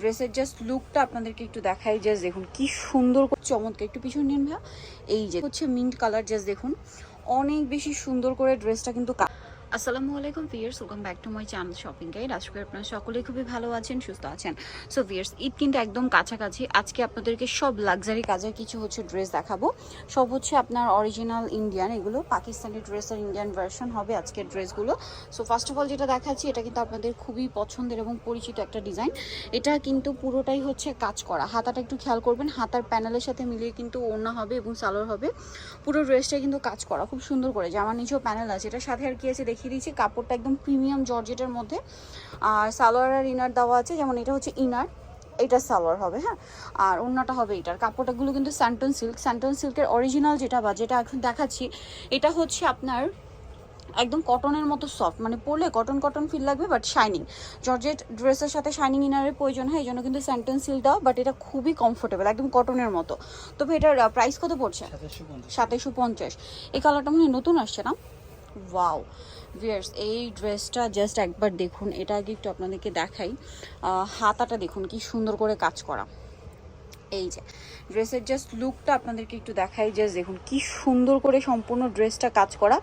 ড্রেসের জাস্ট লুকটা আপনাদেরকে একটু দেখাই জাস্ট দেখুন কি সুন্দর করে চমৎকার। একটু পিছন নিন ভাইয়া। এই যে হচ্ছে মিন্ট কালার জাস্ট দেখুন। অনেক বেশি সুন্দর করে ড্রেসটা কিন্তু আসসালামু আলাইকুম viewers welcome back to my channel shopping guide আজকে আপনারা সকলেই খুবই ভালো আছেন, সুস্থ আছেন। সো ভিয়ার্স ঈদ কিন্তু একদম কাছাকাছি। আজকে আপনাদেরকে সব লাক্সারি কাজের কিছু হচ্ছে ড্রেস দেখাবো। সব হচ্ছে আপনার অরিজিনাল ইন্ডিয়ান এগুলো পাকিস্তানি ড্রেসের ইন্ডিয়ান ভার্সন হবে আজকের ড্রেসগুলো সো ফার্স্ট অফ অল যেটা দেখাচ্ছি, এটা কিন্তু আপনাদের খুবই পছন্দের এবং পরিচিত একটা ডিজাইন এটা কিন্তু পুরোটাই হচ্ছে কাজ করা। হাতাটা একটু খেয়াল করবেন, হাতার প্যানেলের সাথে মিলিয়ে কিন্তু ওড়না হবে এবং সালোয়ার হবে। পুরো ড্রেসটা কিন্তু কাজ করা, খুব সুন্দর করে। জামার নিচেও প্যানেল আছে। এটার সাথে আর কি আছে দেখিয়ে দিচ্ছি কাপড়টা একদম প্রিমিয়াম জর্জেটের মধ্যে। আর সালোয়ার আর ইনার দেওয়া আছে যেমন এটা হচ্ছে ইনার এটা সালোয়ার হবে হ্যাঁ? আর অন্যটা হবে এটার। কাপড়টাগুলো কিন্তু স্যান্টন সিল্ক স্যান্টন সিল্কের অরিজিনাল যেটা বা যেটা এখন দেখাচ্ছি এটা হচ্ছে আপনার একদম কটনের মতো সফট মানে পরলে কটন কটন ফিল লাগবে বাট শাইনিং জর্জেট ড্রেসের সাথে শাইনিং ইনারের প্রয়োজন হয়? এই জন্য কিন্তু স্যান্টন সিল্ক দেওয়া বাট এটা খুবই কমফোর্টেবল একদম কটনের মতো। তবে এটার প্রাইস কত পড়ছে? সাতাশশো পঞ্চাশ। এই কালারটা মনে হয় নতুন আসছে না? ওয়াও ভিয়ার্স এই ড্রেসটা জাস্ট একবার দেখুন। এটা আগে একটু আপনাদেরকে দেখাই। হাতাটা দেখুন, কি সুন্দর করে কাজ করা। এই যে ড্রেসের জাস্ট লুকটা আপনাদেরকে একটু দেখাই। জাস্ট দেখুন, কি সুন্দর করে সম্পূর্ণ ড্রেসটা কাজ করা।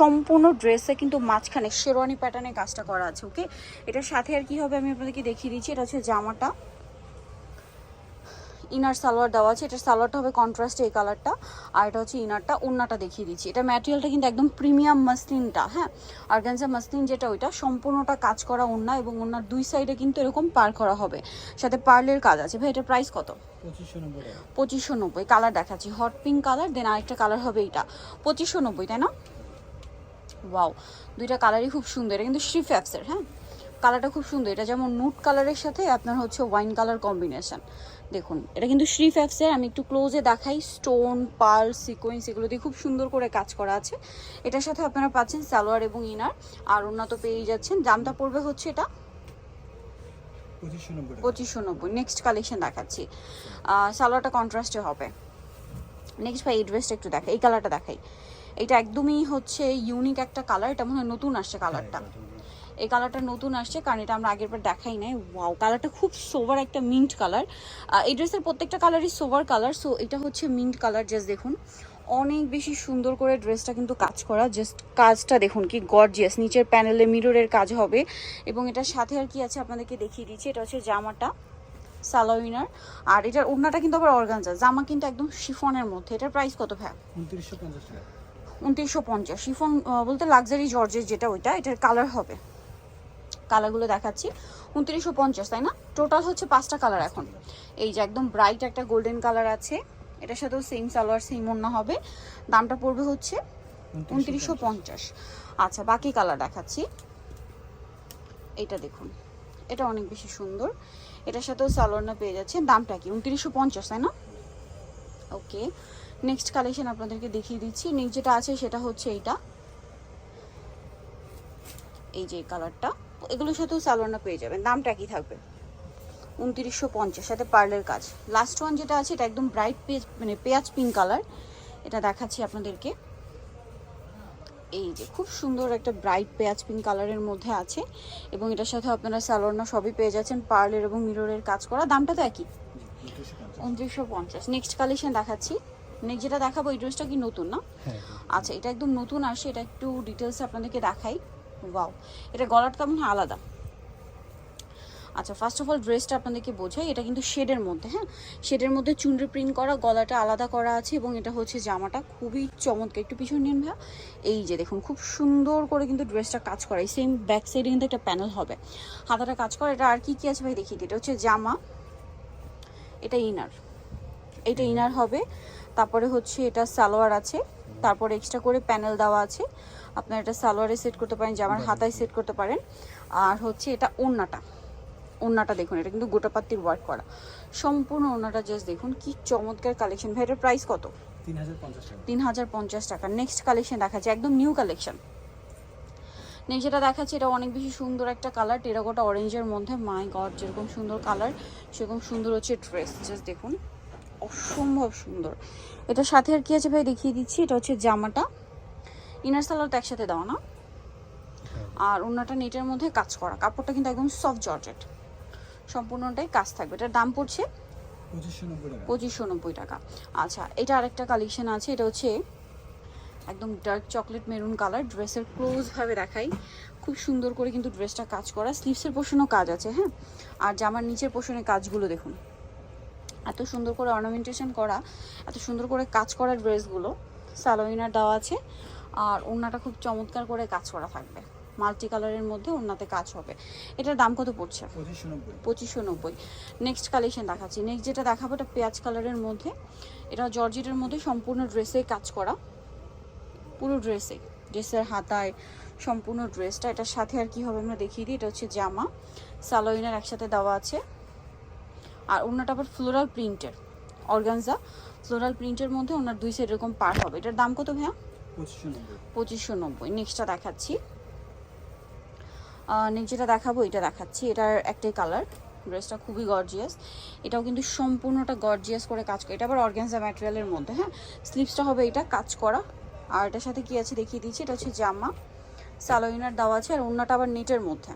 সম্পূর্ণ ড্রেসে কিন্তু মাঝখানে শেরওয়ানি প্যাটার্নে কাজটা করা আছে ওকে এটার সাথে আর কি হবে আমি আপনাদেরকে দেখিয়ে দিচ্ছি। এটা হচ্ছে জামাটা। ইনার সালোয়ার দেওয়া আছে। এটার সালোয়ারটা হবে কন্ট্রাস্টে এই কালারটা আর এটা হচ্ছে ইনারটা ওন্নাটা দেখিয়ে দিচ্ছি। এটা ম্যাটেরিয়ালটা কিন্তু একদম প্রিমিয়াম মাসলিনটা হ্যাঁ? অর্গানজা মাসলিন যেটা ওইটা সম্পূর্ণটা কাজ করা ওন্না এবং ওন্নার দুই সাইডে কিন্তু এরকম পার করা হবে। সাথে পার্লের কাজ আছে। ভাই এটার প্রাইস কত? পঁচিশশো নব্বই পঁচিশশো নব্বই। কালার দেখাচ্ছি। হট পিঙ্ক কালার দেন আরেকটা কালার হবে এইটা। পঁচিশশো নব্বই তাই না? ওয়াও দুইটা কালারই খুব সুন্দর। এটা কিন্তু শ্রী ফ্যাপসের হ্যাঁ? কালারটা খুব সুন্দর। এটা যেমন নুট কালারের সাথে আপনার হচ্ছে ওয়াইন কালার কম্বিনেশন দেখুন এটা কিন্তু শ্রী ফ্যাপসের আমি একটু ক্লোজে দেখাই। স্টোন পার্ল সিকোয়েন্স এগুলো দিয়ে খুব সুন্দর করে কাজ করা আছে। এটার সাথে আপনারা পাচ্ছেন সালোয়ার এবং ইনার। আর উন্নত পেয়ে যাচ্ছেন। দামটা পড়বে হচ্ছে এটা পঁচিশশো নব্বই টাকা। পঁচিশশো নব্বই। নেক্সট কালেকশন দেখাচ্ছি। সালোয়ারটা কন্ট্রাস্টে হবে। নেক্সট ভাই এই ড্রেসটা একটু দেখাই। এই কালারটা দেখাই। এটা একদমই হচ্ছে ইউনিক একটা কালার এটা মনে হয় নতুন আসছে কালারটা এই কালারটা নতুন আসছে কারণ এটা আমরা আগের বার দেখাই নাই। ওয়াও কালারটা খুব সোভার একটা মিন্ট কালার এই ড্রেসের প্রত্যেকটা কালারই সোভার কালার সো এটা হচ্ছে মিন্ট কালার জাস্ট দেখুন। অনেক বেশি সুন্দর করে ড্রেসটা কিন্তু কাজ করা জাস্ট কাজটা দেখুন কি গর্জিয়াস নিচের প্যানেলে মিররের কাজ হবে। এবং এটার সাথে আর কি আছে আপনাদেরকে দেখিয়ে দিচ্ছি এটা হচ্ছে জামাটা সালোইনার আর এটার ওড়নাটা কিন্তু আবার অর্গানজা জামা কিন্তু একদম শিফনের মধ্যে। এটার প্রাইস কত ভ্যা উনত্রিশশো পঞ্চাশ উনত্রিশশো পঞ্চাশ। শিফন বলতে লাক্সারি জর্জের যেটা ওইটা এটার কালার হবে। কালারগুলো দেখাচ্ছি। উনত্রিশশো পঞ্চাশ, তাই না? টোটাল হচ্ছে পাঁচটা কালার এখন। এই যে একদম ব্রাইট একটা গোল্ডেন কালার আছে। এটার সাথেও সেম সালোয়ার সেম অন্য হবে। দামটা পড়বে হচ্ছে উনত্রিশশো পঞ্চাশ। আচ্ছা বাকি কালার দেখাচ্ছি। এটা দেখুন। এটা অনেক বেশি সুন্দর। এটার সাথেও সালোয়ার পেয়ে যাচ্ছেন দামটা কি? উনত্রিশশো পঞ্চাশ, তাই না? ওকে। নেক্সট কালেকশন আপনাদেরকে দেখিয়ে দিচ্ছি। নেক্সট যেটা আছে সেটা হচ্ছে এইটা। এই যে কালারটা এগুলোর সাথেও সালোয়ারটা পেয়ে যাবেন। দামটা কি থাকবে। উনত্রিশশো পঞ্চাশ সাথে পার্লের কাজ। লাস্ট ওয়ান যেটা আছে এটা একদম ব্রাইট পেজ মানে পেঁয়াজ পিঙ্ক কালার এটা দেখাচ্ছি আপনাদেরকে। এই যে খুব সুন্দর একটা ব্রাইট পেঁয়াজ পিঙ্ক কালারের মধ্যে আছে। এবং এটার সাথে আপনারা সালোয়ারনা সবই পেয়ে যাচ্ছেন পার্লের এবং মিররের কাজ করা। দামটা তো একই। উনত্রিশশো পঞ্চাশ। নেক্সট কালেকশন দেখাচ্ছি। নেক্সট যেটা দেখাবো এই ড্রেসটা কি নতুন না? হ্যাঁ আচ্ছা এটা একদম নতুন আসে। এটা একটু ডিটেলস আপনাদেরকে দেখাই। ওয়াও এটা গলাটা তেমন আলাদা। আচ্ছা ফার্স্ট অফ অল ড্রেসটা আপনাদেরকে বোঝাই। এটা কিন্তু শেডের মধ্যে হ্যাঁ? শেডের মধ্যে চুনরি প্রিন্ট করা, গলাটা আলাদা করা আছে এবং এটা হচ্ছে জামাটা খুবই চমৎকার। একটু পিছন নিন ভাইয়া। এই যে দেখুন, খুব সুন্দর করে কিন্তু ড্রেসটা কাজ করা। এই সেম ব্যাক সাইডে কিন্তু একটা প্যানেল হবে। হাতাটা কাজ করা। এটা আর কি কি আছে ভাই? দিই। এটা হচ্ছে জামা। এটা ইনার এটা ইনার হবে। তারপরে হচ্ছে এটা সালোয়ার আছে। তারপরে এক্সট্রা করে প্যানেল দেওয়া আছে। আপনার এটা সালোয়ারে সেট করতে পারেন জামার হাতায় সেট করতে পারেন। আর হচ্ছে এটা ওড়নাটা ওড়নাটা দেখুন এটা কিন্তু গোটাপাত্তির ওয়ার্ক করা। সম্পূর্ণ ওড়নাটা জাস্ট দেখুন কি চমৎকার কালেকশন ভাই এটার প্রাইস কত? তিন হাজার পঞ্চাশ টাকা। তিন হাজার পঞ্চাশ টাকা। নেক্সট কালেকশন দেখাচ্ছে একদম নিউ কালেকশন নেক্সট যেটা দেখাচ্ছে এটা অনেক বেশি সুন্দর একটা কালার টেরাকোটা অরেঞ্জের মধ্যে। মাই গড যেরকম সুন্দর কালার সেরকম সুন্দর হচ্ছে ড্রেস জাস্ট দেখুন। অসম্ভব সুন্দর। এটা সাথে আর কি আছে ভাই? দেখিয়ে দিচ্ছি এটা হচ্ছে জামাটা। ইনার সালোয়ার তো একসাথে দাও না। আর অন্যটা নেটের মধ্যে কাজ করা। কাপড়টা কিন্তু একদম সফট জর্জেট। সম্পূর্ণটাই কাজ থাকবে। এটার দাম পড়ছে পঁচিশশো নব্বই টাকা। পঁচিশশো নব্বই টাকা। আচ্ছা এটা আরেকটা কালেকশন আছে। এটা হচ্ছে একদম ডার্ক চকলেট মেরুন কালার ড্রেসের ক্লোজভাবে দেখাই। খুব সুন্দর করে কিন্তু ড্রেসটা কাজ করা। স্লিভসের পোষণও কাজ আছে হ্যাঁ? আর জামার নিচের পোষণে কাজগুলো দেখুন। এত সুন্দর করে অর্নামেন্টেশন করা এত সুন্দর করে কাজ করা ড্রেসগুলো স্যালোইনার দেওয়া আছে। আর ওড়নাটা খুব চমৎকার করে কাজ করা থাকবে। মাল্টি কালারের মধ্যে ওড়নাতে কাজ হবে। এটার দাম কত পড়ছে? পঁচিশশো নব্বই। নেক্সট কালেকশন দেখাচ্ছি। নেক্সট যেটা দেখাবো এটা পেঁয়াজ কালারের মধ্যে। এটা জর্জেটের মধ্যে সম্পূর্ণ ড্রেসে কাজ করা। পুরো ড্রেসে ড্রেসের হাতায় সম্পূর্ণ ড্রেসটা এটার সাথে আর কি হবে আমরা দেখিয়ে দিই। এটা হচ্ছে জামা। সালোইনার একসাথে দেওয়া আছে। আর অন্যটা আবার ফ্লোরাল প্রিন্টের অর্গানজা ফ্লোরাল প্রিন্টের মধ্যে ওনার দুই সাইড এরকম পার হবে। এটার দাম কত ভাইয়া? পঁচিশশো নব্বই। নেক্সটটা দেখাচ্ছি। নেক্সট যেটা দেখাবো এটা দেখাচ্ছি। এটার একটাই কালার ড্রেসটা খুবই গর্জিয়াস এটাও কিন্তু সম্পূর্ণটা গর্জিয়াস করে কাজ করে। এটা আবার অর্গ্যানজা ম্যাটেরিয়ালের মধ্যে হ্যাঁ? স্লিভসটা হবে এটা কাজ করা। আর এটার সাথে কি আছে দেখিয়ে দিচ্ছি এটা হচ্ছে জামা। সালোইনার দেওয়া আছে আর অন্যটা আবার নেটের মধ্যে।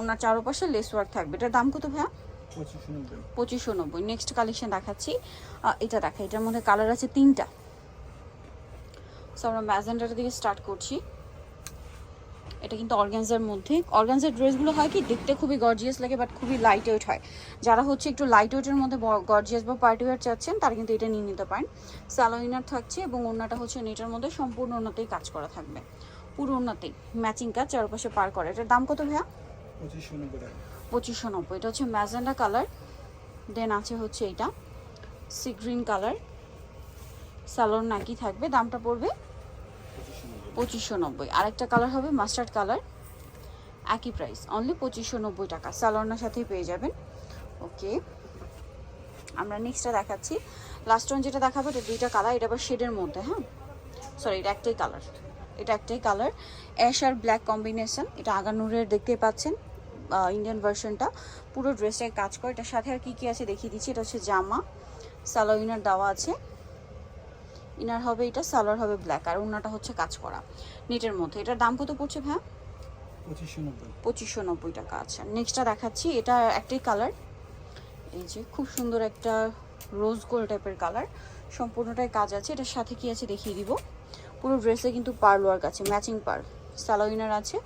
ওনার চারপাশে লেস ওয়ার্ক থাকবে। এটার দাম কত ভাইয়া? পঁচিশশো নব্বই। নেক্সট কালেকশন দেখাচ্ছি। এটা দেখা এটার মধ্যে কালার আছে তিনটা। সো আমরা ম্যাজেন্ডার দিকে স্টার্ট করছি। এটা কিন্তু অর্গানজার মধ্যে। অর্গানজার ড্রেসগুলো হয় কি, দেখতে খুবই গর্জিয়াস লাগে বাট খুবই লাইট ওয়েট হয়। যারা হচ্ছে একটু লাইট ওয়েটের মধ্যে গর্জিয়াস বা পার্টি ওয়ার চাচ্ছেন, তারা কিন্তু এটা নিয়ে নিতে পারেন। স্যালোইনার থাকছে এবং ওনাটা হচ্ছে নেটের মধ্যে সম্পূর্ণ ওনাতেই কাজ করা থাকবে। পুরো ওনাতেই ম্যাচিং কাজ, চারপাশে পার করে। এটার দাম কত ভাইয়া? পঁচিশশো নব্বই। এটা হচ্ছে ম্যাজেন্ডা কালার। দেন আছে হচ্ছে এটা, সি গ্রিন কালার। স্যালোর নাকি থাকবে, দামটা পড়বে পঁচিশশো নব্বই। আরেকটা কালার হবে মাস্টার্ড কালার একই প্রাইস অনলি পঁচিশশো নব্বই টাকা। স্যালোনার সাথেই পেয়ে যাবেন। ওকে আমরা নেক্সটটা দেখাচ্ছি। লাস্ট ওয়ান যেটা দেখাবো, এটা দুইটা কালার এটা আবার শেডের মধ্যে হ্যাঁ? সরি এটা একটাই কালার এটা একটাই কালার অ্যাশ আর ব্ল্যাক কম্বিনেশন এটা আগানুরের দেখতে পাচ্ছেন ইন্ডিয়ান ভার্সনটা পুরো ড্রেসটায় কাজ করে, এটার সাথে আর কী কী আছে দেখিয়ে দিচ্ছি, এটা হচ্ছে জামা। সালোইনার দেওয়া আছে। ইনার হবে এটা সালোয়ার হবে ব্ল্যাক আর ওনাটা হচ্ছে কাজ করা। নেটের মধ্যে। এটার দাম কত পড়ছে নব্বই। পঁচিশশো নব্বই টাকা আচ্ছা। নেক্সটটা দেখাচ্ছি। এটা একটাই কালার এই যে খুব সুন্দর একটা রোজ গোল্ড টাইপের কালার সম্পূর্ণটাই কাজ আছে। এটার সাথে কি আছে দেখিয়ে দিব। পুরো ড্রেসে কিন্তু পার্ল ওয়ার্ক আছে ম্যাচিং পার্ল স্যালোইনার আছে।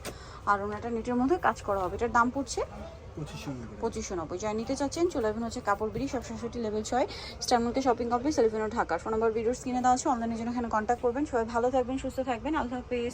আর ওনাটা নেটের মধ্যে কাজ করা হবে। এটার দাম পড়ছে পঁচিশশো নব্বই। যাই নিতে চাচ্ছেন, চলে আসবেন হচ্ছে কাপড় বিড়ি সব সাতষট্টি লেভেল ছয় স্টারমুলকে শপিং কমপ্লেক্স সেলিফিনো ঢাকার। ফোন নাম্বার ভিডিওর স্ক্রিনে দেওয়া আছে। অনলাইনে জন্য এখানে কন্ট্যাক্ট করবেন। সবাই ভালো থাকবেন, সুস্থ থাকবেন। আল্লাহ হাফেজ।